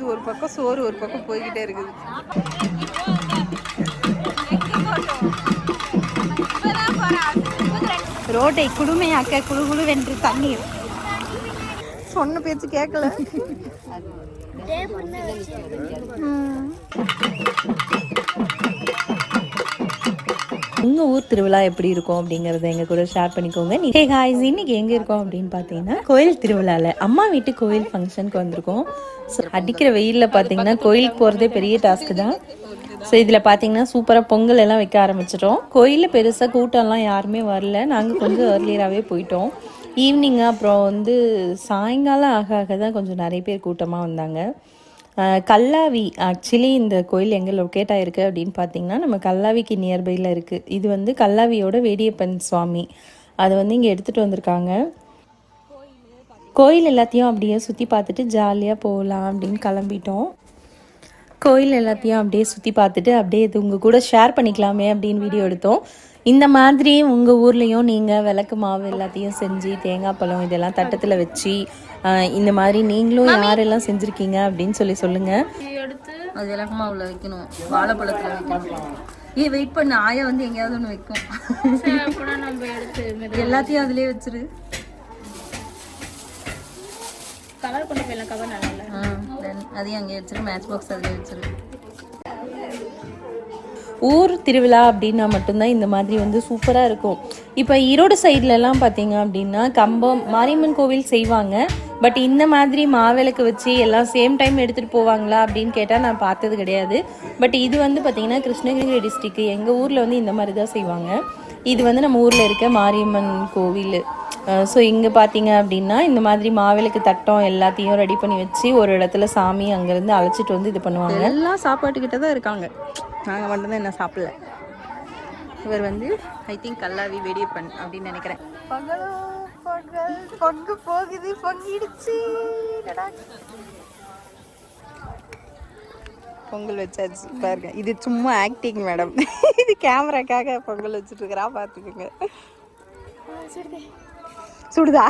ஊத்துது ஒரு பக்கம் சோறு ஒரு பக்கம் போய்கிட்டே இருக்குது. ரோட்டை குளுமையாக்க குழு குழு வென்று தண்ணீர். சொன்ன பேச்சு கேட்கல உங்கள் ஊர் திருவிழா எப்படி இருக்கும் அப்படிங்கிறத எங்கள் கூட ஷேர் பண்ணிக்கோங்க. ஹே காய்ஸ் இன்னைக்கு எங்கே இருக்கோம் அப்படின்னு பார்த்தீங்கன்னா கோயில் திருவிழாவில் அம்மா வீட்டு கோயில் ஃபங்க்ஷனுக்கு வந்திருக்கோம். ஸோ அடிக்கிற வெயிலில் பார்த்தீங்கன்னா கோயிலுக்கு போகிறதே பெரிய டாஸ்க்கு தான். ஸோ இதில் பார்த்தீங்கன்னா சூப்பராக பொங்கல் எல்லாம் வைக்க ஆரம்பிச்சிட்டோம். கோயிலில் பெருசாக கூட்டம்லாம் யாருமே வரல. நாங்கள் கொஞ்சம் ஏர்லியராகவே போயிட்டோம். ஈவினிங் அப்புறம் வந்து சாயங்காலம் ஆக ஆக தான் கொஞ்சம் நிறைய பேர் கூட்டமாக வந்தாங்க. கல்லாவி ஆக்சுவலி இந்த கோயில் எங்கே லொக்கேட் ஆகிருக்கு அப்படின்னு பார்த்தீங்கன்னா நம்ம கல்லாவிக்கு நியர்பையில் இருக்குது இது வந்து கல்லாவியோட வேடியப்பன் சுவாமி. அதை வந்து இங்கே எடுத்துகிட்டு வந்திருக்காங்க. கோயில் எல்லாத்தையும் அப்படியே சுற்றி பார்த்துட்டு ஜாலியாக போகலாம் அப்படின்னு கிளம்பிட்டோம். கோயில் எல்லாத்தையும் அப்படியே சுற்றி பார்த்துட்டு அப்படியே இது உங்கள் கூட ஷேர் பண்ணிக்கலாமே அப்படின்னு வீடியோ எடுத்தோம். இந்த மாதிரி உங்கள் ஊர்லேயும் நீங்கள் விளக்கு மாவு எல்லாத்தையும் செஞ்சு தேங்காய் பழம் இதெல்லாம் தட்டத்தில் வச்சு இந்த மாதிரி நீங்களும் யாரெல்லாம் செஞ்சுருக்கீங்க அப்படின்னு சொல்லி சொல்லுங்கள் அது விளக்கு மாவுல வைக்கணும். வாழைப்பழத்துல வைக்கணும். ஏ வெயிட் பண்ணு. ஆயா வந்து எங்கேயாவது ஒன்று வைக்கும். எல்லாத்தையும் அதுலயே வச்சிரு. கலர் கொண்டு போயிடலாம். கவர் நல்லா then அதையும் அங்கேயே வச்சிரு. மேட்ச் பாக்ஸ் அதுலயே வச்சிரு. ஊர் திருவிழா அப்படின்னா மட்டும்தான் இந்த மாதிரி வந்து சூப்பராக இருக்கும். இப்போ ஈரோடு சைட்லலாம் பார்த்தீங்க அப்படின்னா கம்பம் மாரியம்மன் கோவில் செய்வாங்க. பட் இந்த மாதிரி மாவிளக்கு வச்சு எல்லாம் சேம் டைம் எடுத்துகிட்டு போவாங்களா அப்படின்னு கேட்டால் நான் பார்த்தது கிடையாது. பட் இது வந்து பார்த்திங்கன்னா கிருஷ்ணகிரி டிஸ்ட்ரிக்கு எங்கள் ஊரில் வந்து இந்த மாதிரி தான் செய்வாங்க. இது வந்து நம்ம ஊரில் இருக்க மாரியம்மன் கோவில். ஸோ இங்கே பார்த்தீங்க அப்படின்னா இந்த மாதிரி மாவிளக்கு தட்டம் எல்லாத்தையும் ரெடி பண்ணி வச்சு ஒரு இடத்துல சாமி அங்கேருந்து அழைச்சிட்டு வந்து இது பண்ணுவாங்க. எல்லாம் சாப்பாட்டுக்கிட்ட தான் இருக்காங்க. நாங்கள் மட்டும்தான் என்ன சாப்பிடல. இவர் வந்து ஐ திங்க் கல்லாவி வெடியப்பன் அப்படின்னு நினைக்கிறேன். பகலோ பகல் பங்கு போகுது பங்கிடுச்சு. பொங்கல் வச்சாச்சு பாருங்க. இது சும்மா ஆக்டிங் மேடம் இது கேமராக்காக பொங்கல் வச்சுட்டு இருக்கிறா பார்த்துக்குங்க சுடுதா?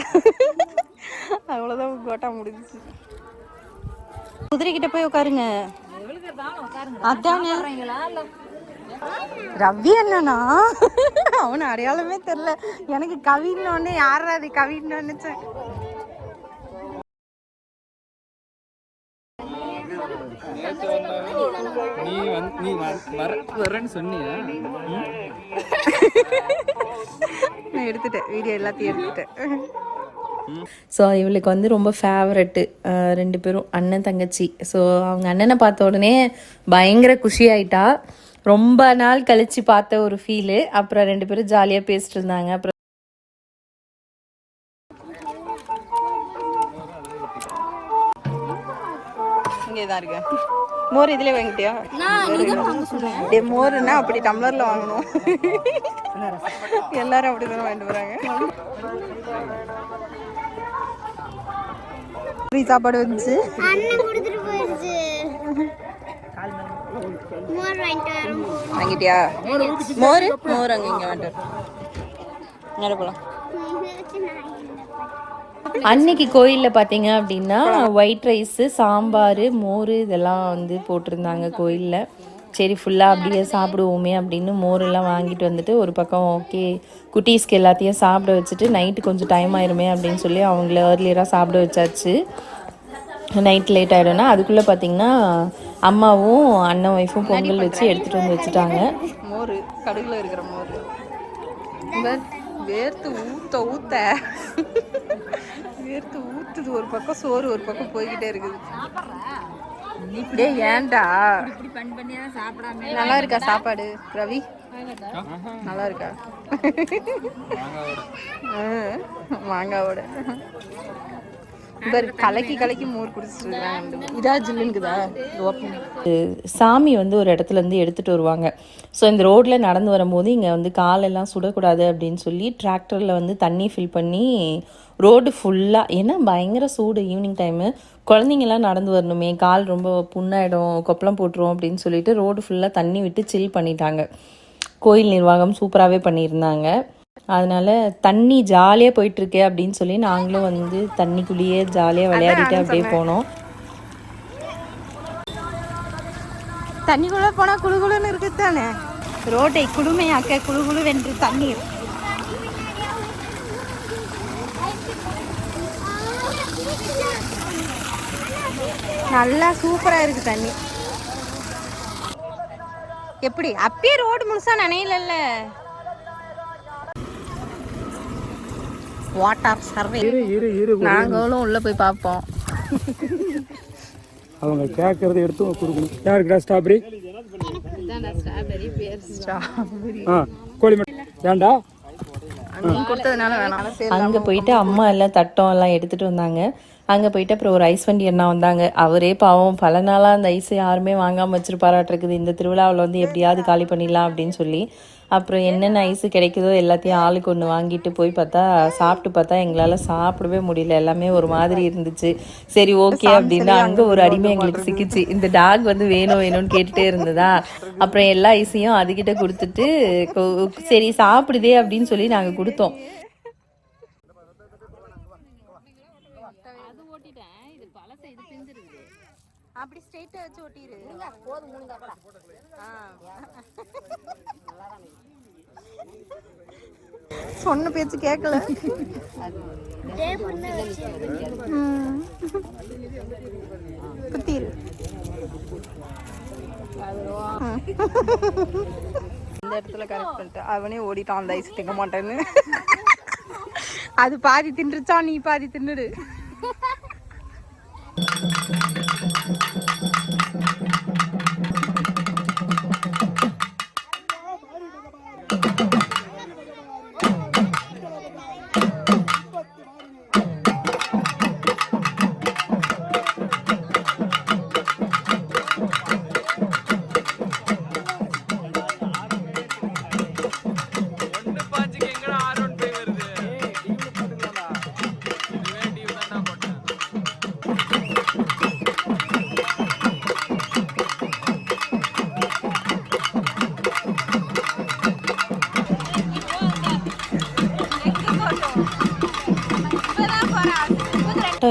அவ்வளோதான் கோட்டா முடிஞ்சிச்சு. குதிரை கிட்ட போய் உட்காருங்க. அதானே. ரவி அண்ணனா? அவன அடையாளமே தெரியல. எனக்கு கவின்னு ஒண்ணு யாரா அது கவின்னு நினைச்சேன் நீ வந்து நீ வரேன்னு சொன்னியா? நான் எடுத்துட்டேன். வீடியோ எல்லாத்தையும் எடுத்துட்டேன். ஸோ இவளுக்கு வந்து ரொம்ப ஃபேவரெட்டு ரெண்டு பேரும் அண்ணன் தங்கச்சி. ஸோ அவங்க அண்ணனை பார்த்த உடனே பயங்கர குஷி ஆயிட்டா ரொம்ப நாள் கழிச்சு பார்த்த ஒரு ஃபீலு அப்புறம் ரெண்டு பேரும் ஜாலியாக பேசிட்டு இருந்தாங்க. அப்புறம் இங்கே தான் இருக்கேன். மோர் இதுலயே வாங்கிட்டியா? மோர்னா அப்படி டம்ளர்ல வாங்கணும். எல்லாரும் அப்படி தானே வாங்கிட்டு போறாங்க free சாப்பாடு வந்துச்சு. அண்ணன் கொடுத்துட்டு போயிருச்சு. மோர் வாங்கிட்டு வரோம். வாங்கிட்டியா? மோர்? மோர் அங்க இங்க வாங்கிட்டு நேர போலாம். அன்னைக்கு கோயிலில் பார்த்தீங்க அப்படின்னா ஒயிட் ரைஸு சாம்பார் மோர் இதெல்லாம் வந்து போட்டிருந்தாங்க கோயிலில். சரி ஃபுல்லாக அப்படியே சாப்பிடுவோமே அப்படின்னு மோர் எல்லாம் வாங்கிட்டு வந்துட்டு ஒரு பக்கம் ஓகே குட்டீஸ்க்கு எல்லாத்தையும் சாப்பிட வச்சுட்டு நைட்டு கொஞ்சம் டைம் ஆயிருமே அப்படின்னு சொல்லி அவங்கள ஏர்லியராக சாப்பிட வச்சாச்சு. நைட் லேட் ஆகிடும்னா அதுக்குள்ளே பார்த்தீங்கன்னா அம்மாவும் அண்ணன் ஒய்ஃபும் பொங்கல் வச்சு எடுத்துகிட்டு வந்து வச்சுட்டாங்க. மோர் கடுகுல இருக்கிற மோர். வேர்த்து ஊத்த ஊத்த. வேர்த்து ஊத்துது ஒரு பக்கம் சோறு ஒரு பக்கம் போய்கிட்டே இருக்குது. டேய் ஏன்டா? நல்லா இருக்கா சாப்பாடு ரவி? நல்லா இருக்கா மாங்காவோட. கலக்கி கலக்கி மோர் குடிச்சிட்டு இருக்காங்க இதா ஜில்லுங்குதா சாமி வந்து ஒரு இடத்துல இருந்து எடுத்துகிட்டு வருவாங்க. ஸோ இந்த ரோட்டில் நடந்து வரும்போது இங்கே வந்து காலெல்லாம் சுடக்கூடாது அப்படின்னு சொல்லி டிராக்டரில் வந்து தண்ணி ஃபில் பண்ணி ரோடு ஃபுல்லாக ஏன்னா பயங்கர சூடு ஈவினிங் டைமு குழந்தைங்கலாம் நடந்து வரணுமே கால் ரொம்ப புண்ணாயிடும் கொப்பளம் போட்டுரும் அப்படின்னு சொல்லிட்டு ரோடு ஃபுல்லாக தண்ணி விட்டு சில் பண்ணிட்டாங்க. கோயில் நிர்வாகம் சூப்பராகவே பண்ணியிருந்தாங்க. அதனால தண்ணி ஜாலியாக போயிட்டுருக்கு அப்படின்னு சொல்லி நாங்களும் வந்து தண்ணிக்குள்ளேயே ஜாலியாக விளையாடிட்டு அப்படியே போனோம். தண்ணிக்குள்ள போனா குளு குளுன்னு இருக்குது தானே ரோட்டை குளுமையாக்க குளு குளு வென்று தண்ணீர். நல்லா சூப்பரா இருக்கு தண்ணி. எப்படி? அப்பயே ரோடு முழுசா நனையலல்ல? வாட்டர் சர்வே இரு இரு இரு நாங்களும் உள்ள போய் பார்ப்போம். அவங்க கேட்கறத எடுத்து கொடுக்கணும். யாருக்குடா ஸ்ட்ராபெரி ஆ கோழி வேணாம். அங்கே போயிட்டு அம்மா எல்லாம் தட்டம் எல்லாம் எடுத்துகிட்டு வந்தாங்க. அங்கே போயிட்டு அப்புறம் ஒரு ஐஸ் வண்டி அண்ணா வந்தாங்க. அவரே பாவம் பல நாளாக அந்த ஐஸ் யாருமே வாங்காமல் வச்சிருப்பாராட்டிருக்குது. இந்த திருவிழாவில் வந்து எப்படியாவது காலி பண்ணிடலாம் அப்படின்னு சொல்லி அப்புறம் என்னென்ன ஐஸு கிடைக்குதோ எல்லாத்தையும் ஆளுக்கு ஒன்று வாங்கிட்டு போய் பார்த்தா சாப்பிட்டு பார்த்தா எங்களால் சாப்பிடவே முடியல. எல்லாமே ஒரு மாதிரி இருந்துச்சு. சரி ஓகே அப்படின்னு அங்கே ஒரு அடிமை எங்களுக்கு சிக்கிச்சு. இந்த டாக் வந்து வேணும் வேணும்னு கேட்டுட்டே இருந்ததா? அப்புறம் எல்லா ஐஸையும் அதுகிட்ட கொடுத்துட்டு சரி சாப்பிடுதே அப்படின்னு சொல்லி நாங்கள் கொடுத்தோம். அப்படி ஸ்ட்ரைட்டா வச்சு ஒட்டிரு சொன்ன பேச்சு கேட்கல. குத்திரு. இந்த இடத்துல கரெக்ட் பண்ணிட்டு அவனே ஓடிட்டான். அந்த ஐஸ் திங்க மாட்டேன்னு. அது பாதி தின்றுச்சா நீ பாதி தின்னுடு.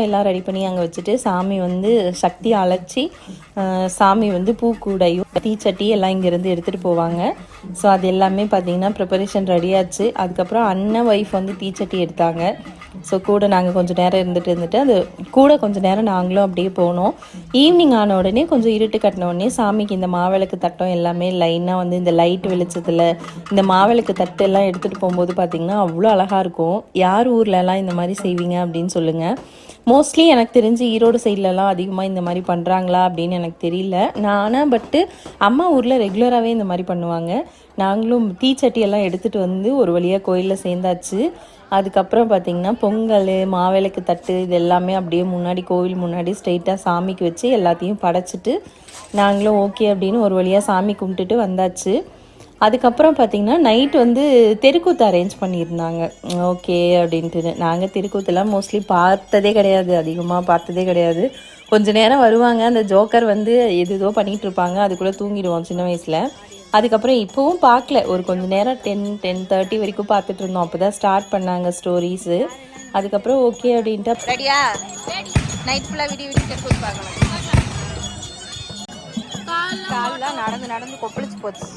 எல்லாம் ரெடி பண்ணி அங்கே வச்சுட்டு சாமி வந்து சக்தி அழைச்சி சாமி வந்து பூக்கூடையும் தீச்சட்டி எல்லாம் இங்கேருந்து எடுத்துகிட்டு போவாங்க. ஸோ அது எல்லாமே பார்த்திங்கன்னா ப்ரிப்பரேஷன் ரெடியாச்சு அதுக்கப்புறம் அண்ணன் ஒய்ஃப் வந்து தீச்சட்டி எடுத்தாங்க. ஸோ கூட நாங்கள் கொஞ்சம் நேரம் இருந்துட்டு இருந்துட்டு அது கூட கொஞ்சம் நேரம் நாங்களும் அப்படியே போனோம். ஈவினிங் ஆன உடனே கொஞ்சம் இருட்டு கட்டின உடனே சாமிக்கு இந்த மாவிளக்கு தட்டம் எல்லாமே லைனாக வந்து இந்த லைட் வெளிச்சத்தில் இந்த மாவிளக்கு தட்டு எல்லாம் எடுத்துகிட்டு போகும்போது பார்த்தீங்கன்னா அவ்வளோ அழகாக இருக்கும். யார் ஊர்லலாம் இந்த மாதிரி செய்வீங்க அப்படின்னு சொல்லுங்கள் மோஸ்ட்லி எனக்கு தெரிஞ்சு ஈரோடு சைட்லலாம் அதிகமாக இந்த மாதிரி பண்ணுறாங்களா அப்படின்னு எனக்கு தெரியல. நானாக பட்டு அம்மா ஊரில் ரெகுலராகவே இந்த மாதிரி பண்ணுவாங்க. நாங்களும் தீச்சட்டி சட்டியெல்லாம் எடுத்துகிட்டு வந்து ஒரு வழியாக கோயிலில் சேர்ந்தாச்சு. அதுக்கப்புறம் பார்த்திங்கன்னா பொங்கல் மாவிளக்கு தட்டு இது எல்லாமே அப்படியே முன்னாடி கோவில் முன்னாடி ஸ்ட்ரெயிட்டாக சாமிக்கு வச்சு எல்லாத்தையும் படைச்சிட்டு நாங்களும் ஓகே அப்படின்னு ஒரு வழியாக சாமி கும்பிட்டுட்டு வந்தாச்சு. அதுக்கப்புறம் பார்த்தீங்கன்னா நைட் வந்து தெருக்கூத்து அரேஞ்ச் பண்ணியிருந்தாங்க. ஓகே அப்படின்ட்டு. நாங்கள் தெருக்கூத்துலாம் மோஸ்ட்லி பார்த்ததே கிடையாது. அதிகமாக பார்த்ததே கிடையாது. கொஞ்ச நேரம் வருவாங்க. அந்த ஜோக்கர் வந்து எது ஏதோ பண்ணிகிட்ருப்பாங்க இருப்பாங்க. அதுக்குள்ளே தூங்கிடுவோம் சின்ன வயசில். அதுக்கப்புறம் இப்போவும் பார்க்கல. ஒரு கொஞ்ச நேரம் டென் டென் தேர்ட்டி வரைக்கும் பார்த்துட்டு இருந்தோம். அப்போ தான் ஸ்டார்ட் பண்ணாங்க ஸ்டோரிஸு அதுக்கப்புறம் ஓகே அப்படின்ட்டு ரெடியா நைட் ஃபுல்லாக விடிய விடிய தெற்கு பார்க்கணும் கால்லாம் நடந்து நடந்து கொப்பளிச்சு போச்சு.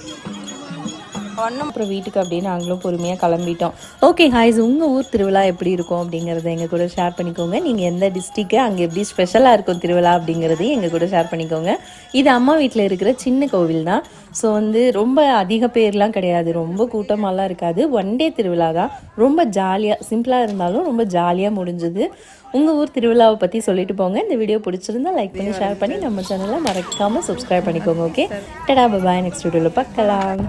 ஒன்றும் அப்புறம் வீட்டுக்கு அப்படியே நாங்களும் பொறுமையாக கிளம்பிட்டோம். ஓகே ஹாய்ஸ் உங்கள் ஊர் திருவிழா எப்படி இருக்கும் அப்படிங்கிறத எங்கள் கூட ஷேர் பண்ணிக்கோங்க. நீங்கள் எந்த டிஸ்ட்ரிக்கு அங்கே எப்படி ஸ்பெஷலாக இருக்கும் திருவிழா அப்படிங்கிறதையும் எங்கள் கூட ஷேர் பண்ணிக்கோங்க. இது அம்மா வீட்டில் இருக்கிற சின்ன கோவில் தான். ஸோ வந்து ரொம்ப அதிக பேர்லாம் கிடையாது. ரொம்ப கூட்டமாலாம் இருக்காது. ஒன் டே திருவிழா தான். ரொம்ப ஜாலியாக சிம்பிளாக இருந்தாலும் ரொம்ப ஜாலியாக முடிஞ்சுது. உங்கள் ஊர் திருவிழாவை பற்றி சொல்லிட்டு போங்க. இந்த வீடியோ பிடிச்சிருந்தா லைக் பண்ணி ஷேர் பண்ணி நம்ம சேனலை மறக்காமல் சப்ஸ்கிரைப் பண்ணிக்கோங்க ஓகே டடா பாய் நெக்ஸ்ட் வீடியோவில் பார்க்கலாம்.